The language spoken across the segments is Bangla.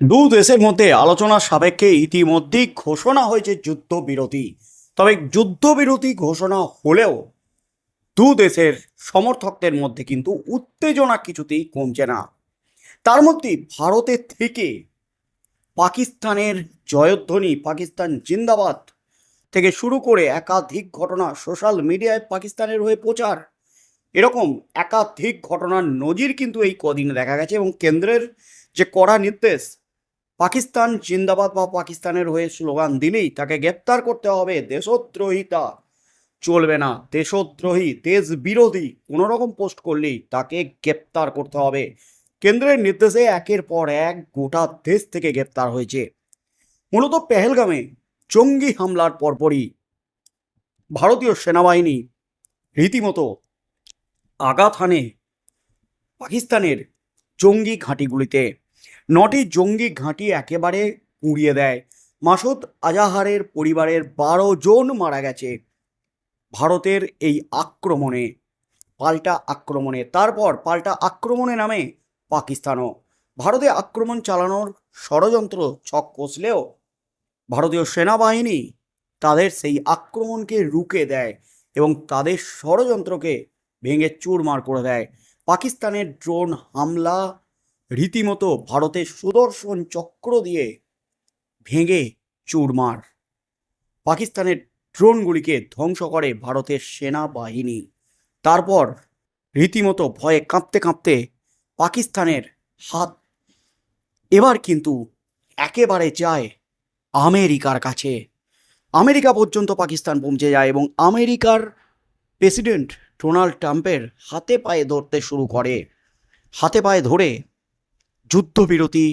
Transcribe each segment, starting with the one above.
দু দেশের মধ্যে আলোচনা সাপেক্ষে ইতিমধ্যেই ঘোষণা হয়েছে যুদ্ধবিরতি। তবে যুদ্ধবিরতি ঘোষণা হলেও দু দেশের সমর্থকদের মধ্যে কিন্তু উত্তেজনা কিছুতেই কমছে না। তার মধ্যে ভারতের থেকে পাকিস্তানের জয়ধ্বনি, পাকিস্তান জিন্দাবাদ থেকে শুরু করে একাধিক ঘটনা সোশ্যাল মিডিয়ায় পাকিস্তানের হয়ে প্রচার, এরকম একাধিক ঘটনার নজির কিন্তু এই কদিনে দেখা গেছে এবং কেন্দ্রের যে কড়া নির্দেশ পাকিস্তান, জিন্দাবাদ বা পাকিস্তানের হয়ে স্লোগান দিলেই তাকে গ্রেপ্তার করতে হবে দেশদ্রোহিতা। চলবে না, দেশদ্রোহী দেশ বিরোধী কোনো রকম পোস্ট করলেই তাকে গ্রেপ্তার করতে হবে। কেন্দ্রের নির্দেশে একের পর এক গোটা দেশ থেকে গ্রেপ্তার হয়েছে। মূলত পেহেলগামে জঙ্গি হামলার পরপরই ভারতীয় সেনাবাহিনী রীতিমতো আঘাত হানে পাকিস্তানের জঙ্গি ঘাঁটিগুলিতে। নটি জঙ্গি ঘাঁটি একেবারে উড়িয়ে দেয়। মাসুদ আজাহারের পরিবারের বারো জন মারা গেছে ভারতের এই আক্রমণে। পাল্টা আক্রমণে, তারপর পাল্টা আক্রমণে নামে পাকিস্তানও। ভারতে আক্রমণ চালানোর ষড়যন্ত্র ছক কষলেও ভারতীয় সেনাবাহিনী তাদের সেই আক্রমণকে রুখে দেয় এবং তাদের ষড়যন্ত্রকে ভেঙে চুরমার করে দেয়। পাকিস্তানের ড্রোন হামলা রীতিমতো ভারতের সুদর্শন চক্র দিয়ে ভেঙে চুরমার। পাকিস্তানের ড্রোনগুলিকে ধ্বংস করে ভারতের সেনাবাহিনী। তারপর রীতিমতো ভয়ে কাঁপতে কাঁপতে পাকিস্তানের হাত এবার কিন্তু একেবারে যায় আমেরিকার কাছে। আমেরিকা পর্যন্ত পাকিস্তান পৌঁছে যায় এবং আমেরিকার প্রেসিডেন্ট ডোনাল্ড ট্রাম্পের হাতে পায়ে ধরতে শুরু করে। হাতে পায়ে ধরে যুদ্ধবিরতি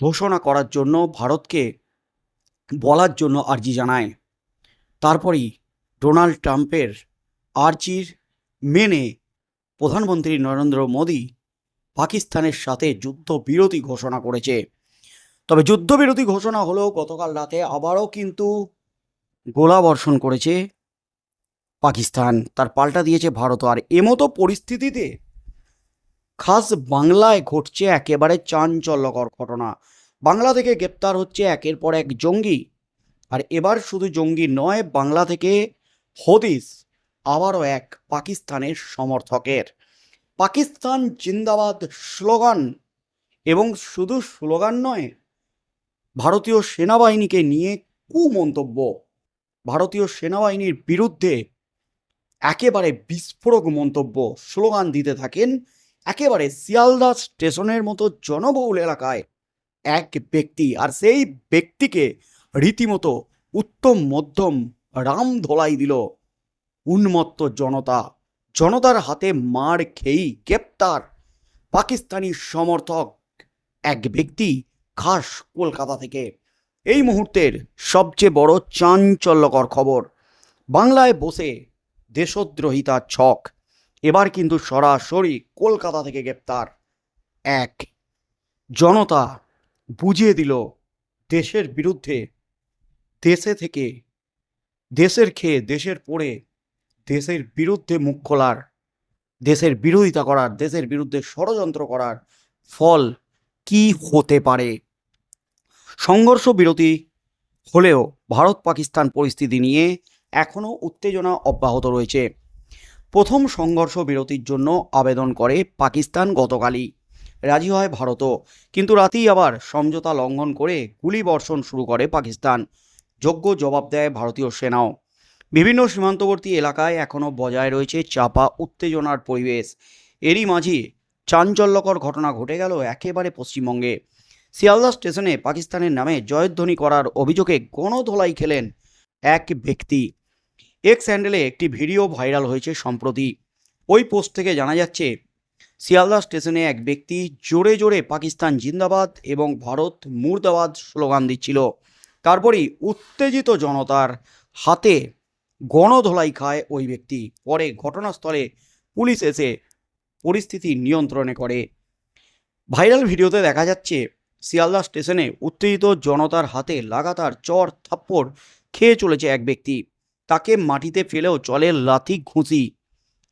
ঘোষণা করার জন্য ভারতকে বলার জন্য আর্জি জানায়। তারপরেই ডোনাল্ড ট্রাম্পের আর্জির মেনে প্রধানমন্ত্রী নরেন্দ্র মোদী পাকিস্তানের সাথে যুদ্ধবিরতি ঘোষণা করেছে। তবে যুদ্ধবিরতি ঘোষণা হলেও গতকাল রাতে আবারও কিন্তু গোলাবর্ষণ করেছে পাকিস্তান। তার পাল্টা দিয়েছে ভারত। আর এমতো পরিস্থিতিতে খাস বাংলায় ঘটছে একেবারে চাঞ্চল্যকর ঘটনা। বাংলা থেকে গ্রেপ্তার হচ্ছে একের পর এক জঙ্গি। আর এবার শুধু জঙ্গি নয়, বাংলা থেকে হদিস আবারও এক পাকিস্তানের সমর্থকের। পাকিস্তান জিন্দাবাদ স্লোগান এবং শুধু স্লোগান নয়, ভারতীয় সেনাবাহিনীকে নিয়ে কুমন্তব্য ভারতীয় সেনাবাহিনীর বিরুদ্ধে একেবারে বিস্ফোরক মন্তব্য, স্লোগান দিতে থাকেন একেবারে শিয়ালদা স্টেশনের মতো জনবহুল এলাকায় এক ব্যক্তি আর সেই ব্যক্তিকে রীতিমতো উত্তম মধ্যম রাম ধোলাই দিল। উন্মত্ত জনতা, জনতার হাতে মার খেয়েই গ্রেপ্তার পাকিস্তানি সমর্থক এক ব্যক্তি খাস কলকাতা থেকে। এই মুহূর্তের সবচেয়ে বড় চাঞ্চল্যকর খবর, বাংলায় বসে দেশদ্রোহিতার ছক। এবার কিন্তু সরাসরি কলকাতা থেকে গ্রেপ্তার। এক, জনতা বুঝিয়ে দিল দেশের বিরুদ্ধে দেশে থেকে, দেশের খেয়ে দেশের পড়ে, দেশের বিরুদ্ধে মুখ খোলার, দেশের বিরোধিতা করার, দেশের বিরুদ্ধে ষড়যন্ত্র করার ফল কি হতে পারে? সংঘর্ষ বিরতি হলেও ভারত পাকিস্তান পরিস্থিতি নিয়ে এখনও উত্তেজনা অব্যাহত রয়েছে। প্রথম সংঘর্ষ বিরতির জন্য আবেদন করে পাকিস্তান গতকালই। রাজি হয় ভারতও, কিন্তু রাতেই আবার সমঝোতা লঙ্ঘন করে গুলি বর্ষণ শুরু করে পাকিস্তান। যোগ্য জবাব দেয় ভারতীয় সেনাও। বিভিন্ন সীমান্তবর্তী এলাকায় এখনও বজায় রয়েছে চাপা, উত্তেজনার পরিবেশ। এরই মাঝে চাঞ্চল্যকর ঘটনা ঘটে গেল একেবারে পশ্চিমবঙ্গে। শিয়ালদা স্টেশনে পাকিস্তানের নামে জয়ধ্বনি করার অভিযোগে গণধোলাই খেলেন এক ব্যক্তি। এক্স হ্যান্ডেলে একটি ভিডিও ভাইরাল হয়েছে সম্প্রতি। ওই পোস্ট থেকে জানা যাচ্ছে, শিয়ালদা স্টেশনে এক ব্যক্তি জোরে জোরে পাকিস্তান জিন্দাবাদ এবং ভারত মুর্দাবাদ স্লোগান দিচ্ছিল। তারপরই উত্তেজিত জনতার হাতে গণধোলাই খায় ওই ব্যক্তি। পরে ঘটনাস্থলে পুলিশ এসে পরিস্থিতি নিয়ন্ত্রণে করে। ভাইরাল ভিডিওতে দেখা যাচ্ছে, শিয়ালদা স্টেশনে উত্তেজিত জনতার হাতে লাগাতার চর থাপ্পড় খেয়ে চলেছে এক ব্যক্তি। তাকে মাটিতে ফেলেও চলে লাথি ঘুষি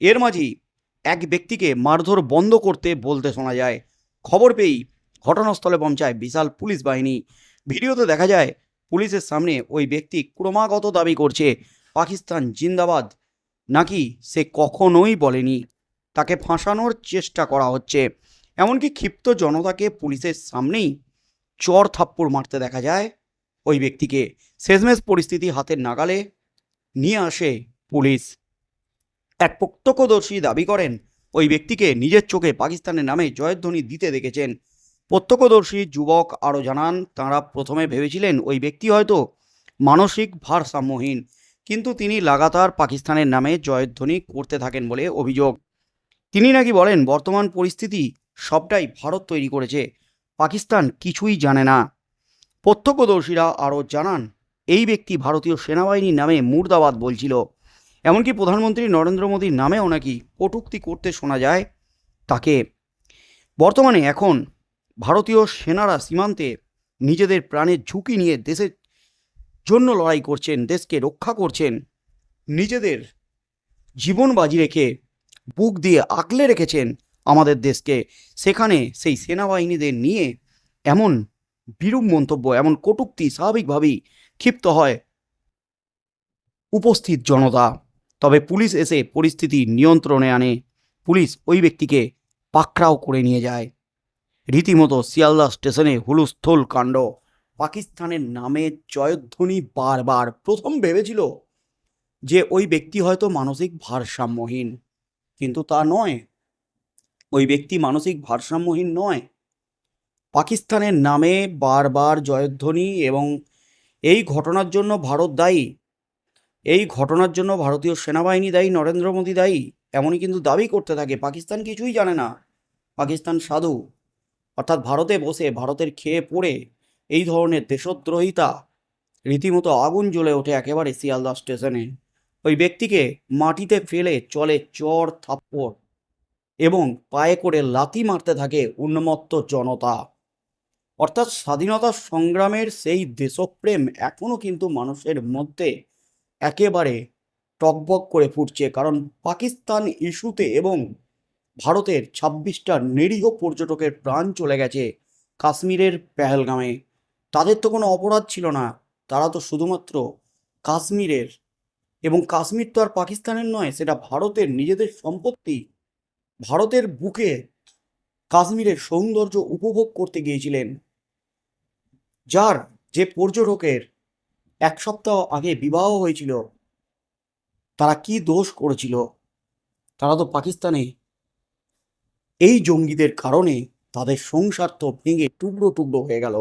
এর মাঝেই এক ব্যক্তিকে মারধর বন্ধ করতে বলতে শোনা যায়। খবর পেয়েই ঘটনাস্থলে পৌঁছায় বিশাল পুলিশ বাহিনী। ভিডিওতে দেখা যায়, পুলিশের সামনে ওই ব্যক্তি ক্রমাগত দাবি করছে, পাকিস্তান জিন্দাবাদ। নাকি সে কখনোই বলেনি। তাকে ফাঁসানোর চেষ্টা করা হচ্ছে। এমনকি ক্ষিপ্ত জনতাকে পুলিশের সামনেই চর থাপ্পড় মারতে দেখা যায় ওই ব্যক্তিকে। শেষমেশ পরিস্থিতি হাতের নাগালে নিয়ে আসে পুলিশ। এক প্রত্যক্ষদর্শী দাবি করেন, ওই ব্যক্তিকে নিজের চোখে পাকিস্তানের নামে জয়ধ্বনি দিতে দেখেছেন। প্রত্যক্ষদর্শী যুবক আরও জানান, তাঁরা প্রথমে ভেবেছিলেন ওই ব্যক্তি হয়তো মানসিক ভারসাম্যহীন, কিন্তু তিনি লাগাতার পাকিস্তানের নামে জয়ধ্বনি করতে থাকেন বলে অভিযোগ। তিনি নাকি বলেন, বর্তমান পরিস্থিতি সবটাই ভারত তৈরি করেছে, পাকিস্তান কিছুই জানে না। প্রত্যক্ষদর্শীরা আরও জানান এই ব্যক্তি ভারতীয় সেনাবাহিনীর নামে মুর্দাবাদ বলছিল। এমনকি প্রধানমন্ত্রী নরেন্দ্র মোদীর নামেও নাকি কটূক্তি করতে শোনা যায় তাকে। বর্তমানে এখন ভারতীয় সেনারা সীমান্তে নিজেদের প্রাণের ঝুঁকি নিয়ে দেশের জন্য লড়াই করছেন, দেশকে রক্ষা করছেন, নিজেদের জীবন বাজি রেখে বুক দিয়ে আগলে রেখেছেন আমাদের দেশকে। সেখানে সেই সেনাবাহিনীদের নিয়ে এমন বিরূপ মন্তব্য, এমন কটূক্তি স্বাভাবিকভাবেই ক্ষিপ্ত হয়। উপস্থিত জনতা, তবে পুলিশ এসে পরিস্থিতি নিয়ন্ত্রণে আনে। পুলিশ ওই ব্যক্তিকে পাকড়াও করে নিয়ে যায়। রীতিমতো শিয়ালদা স্টেশনে হুলুস্থল কাণ্ড। পাকিস্তানের নামে জয়ধ্বনি বারবার। প্রথম ভেবেছিল যে ওই ব্যক্তি হয়তো মানসিক ভারসাম্যহীন, কিন্তু তা নয়। ওই ব্যক্তি মানসিক ভারসাম্যহীন নয়। পাকিস্তানের নামে বারবার জয়ধ্বনি এবং এই ঘটনার জন্য ভারত দায়ী। এই ঘটনার জন্য ভারতীয় সেনাবাহিনী দায়ী, নরেন্দ্র মোদী দায়ী, এমনই কিন্তু দাবি করতে থাকে। পাকিস্তান কিছুই জানে না। পাকিস্তান সাধু। অর্থাৎ ভারতে বসে, ভারতের খেয়ে পড়ে এই ধরনের দেশদ্রোহিতা রীতিমতো আগুন জ্বলে ওঠে একেবারে শিয়ালদা স্টেশনে। ওই ব্যক্তিকে মাটিতে ফেলে চলে চর থাপ্পড় এবং পায়ে করে লাথি মারতে থাকে উন্মত্ত জনতা। অর্থাৎ স্বাধীনতা সংগ্রামের সেই দেশপ্রেম এখনও কিন্তু মানুষের মধ্যে একেবারে টকবক করে ফুটছে। কারণ পাকিস্তান ইস্যুতে এবং ভারতের ছাব্বিশটা নিরীহ পর্যটকের প্রাণ চলে গেছে কাশ্মীরের পেহেলগামে। তাদের তো কোনো অপরাধ ছিল না। তারা তো শুধুমাত্র কাশ্মীরের এবং কাশ্মীর তো আর পাকিস্তানের নয়, সেটা ভারতের নিজেদের সম্পত্তি। ভারতের বুকে কাশ্মীরের সৌন্দর্য উপভোগ করতে গিয়েছিলেন। যার যে পর্যটকের এক সপ্তাহ আগে বিবাহ হয়েছিল, তারা কি দোষ করেছিল? তারা তো পাকিস্তানে। এই জঙ্গিদের কারণে তাদের সংসার তো ভেঙে টুকরো টুকরো হয়ে গেল।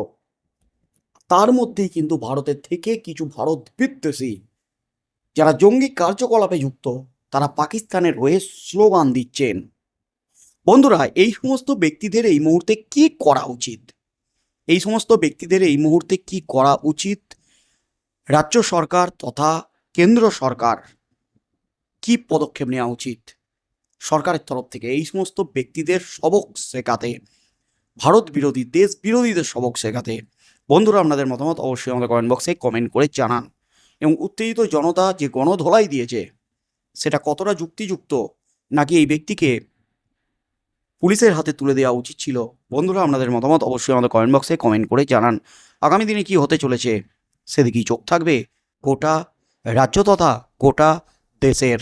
তার মধ্যেই কিন্তু ভারতের থেকে কিছু ভারত বিদ্বেষী, যারা জঙ্গি কার্যকলাপে যুক্ত, তারা পাকিস্তানের হয়ে স্লোগান দিচ্ছেন। বন্ধুরা, এই সমস্ত ব্যক্তিদের এই মুহূর্তে কি করা উচিত? এই সমস্ত ব্যক্তিদের এই মুহূর্তে কি করা উচিত? রাজ্য সরকার তথা কেন্দ্র সরকার কি পদক্ষেপ নেওয়া উচিত? সরকারের তরফ থেকে এই সমস্ত ব্যক্তিদের সবক শেখাতে, ভারত বিরোধী, দেশ বিরোধীদের সবক শেখাতে বন্ধুরা, আপনাদের মতামত অবশ্যই আমাদের কমেন্ট বক্সে কমেন্ট করে জানান। এবং উত্তেজিত জনতা যে গণধোলাই দিয়েছে, সেটা কতটা যুক্তিযুক্ত? নাকি এই ব্যক্তিকে পুলিশের হাতে তুলে দেওয়া উচিত ছিল। বন্ধুরা, আপনাদের মতামত অবশ্যই আমাদের কমেন্ট বক্সে কমেন্ট করে জানান। আগামী দিনে কি হতে চলেছে, সেদিকেই চোখ থাকবে। গোটা রাজ্য তথা গোটা দেশের।